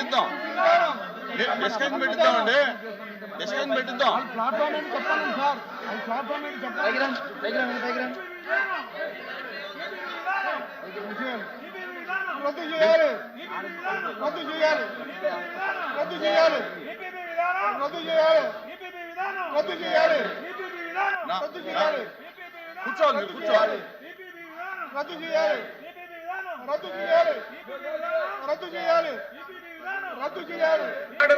పెట్టిద్దాం discussion పెట్టిద్దామండి discussion పెట్టిద్దాం platform ఏంటి చెప్పండి సార్. ప్లాట్ఫామ్ ఏంటి చెప్పండి రద్దు చేయాలి. రద్దు చేయాలి. రద్దు చేయాలి. రద్దు చేయాలి. రద్దు చేయాలి. రద్దు చేయాలి. కూర్చోవాలి కూర్చోవాలి. రద్దు చేయాలి. రద్దు చేయాలి. రద్దు చేయాలి.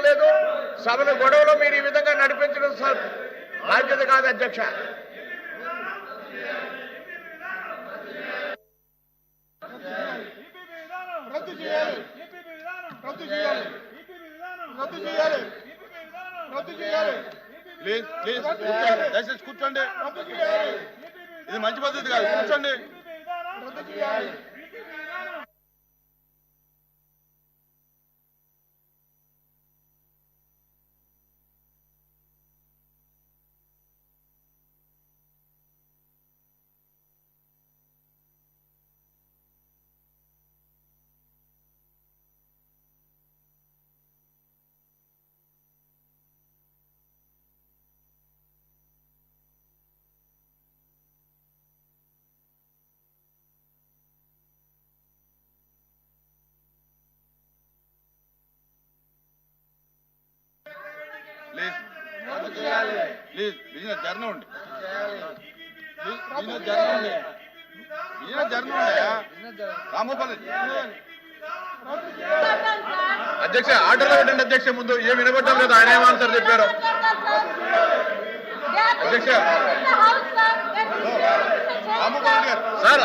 లేదు. సభను గొడవలో మీరు ఈ విధంగా నడిపించడం బాధ్యత కాదు అధ్యక్ష. రద్దు చేయాలి. రద్దు చేయాలి. రద్దు చేయాలి. రద్దు చేయాలి. ప్లీజ్ ప్లీజ్ కూర్చోండి. దయచేసి కూర్చోండి. ఇది మంచి పద్ధతి కాదు. కూర్చోండి. రద్దు చేయాలి. ప్లీజ్. ప్లీజ్ బిజినెస్ జరగ ఉండి. బిజినెస్ జరగ ఉండి. బిజినెస్ జరగ ఉండి రామోపల్లి అధ్యక్ష ఆర్డర్లో పెట్టండి అధ్యక్ష ముందు. ఏం వినబడ్డం లేదు ఆయన ఏం ఆన్సర్ చెప్పారు అధ్యక్ష సార్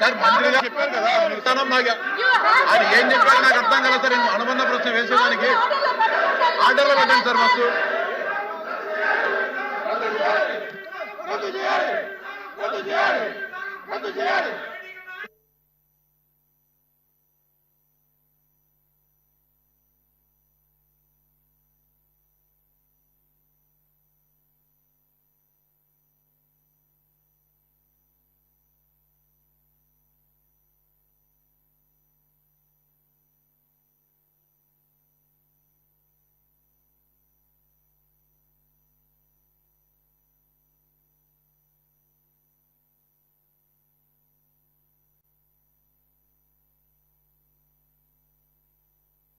సార్ మంత్రి గారు చెప్పారు కదా ఇస్తానం నాకు ఆయన ఏం చెప్పారు నాకు అర్థం కదా సార్. అనుబంధ ప్రశ్న వేసేదానికి? ఆర్డర్లో పెట్టండి సార్ ఫస్ట్. రద్దు చేయాలి. రద్దు చేయాలి. రద్దు చేయాలి.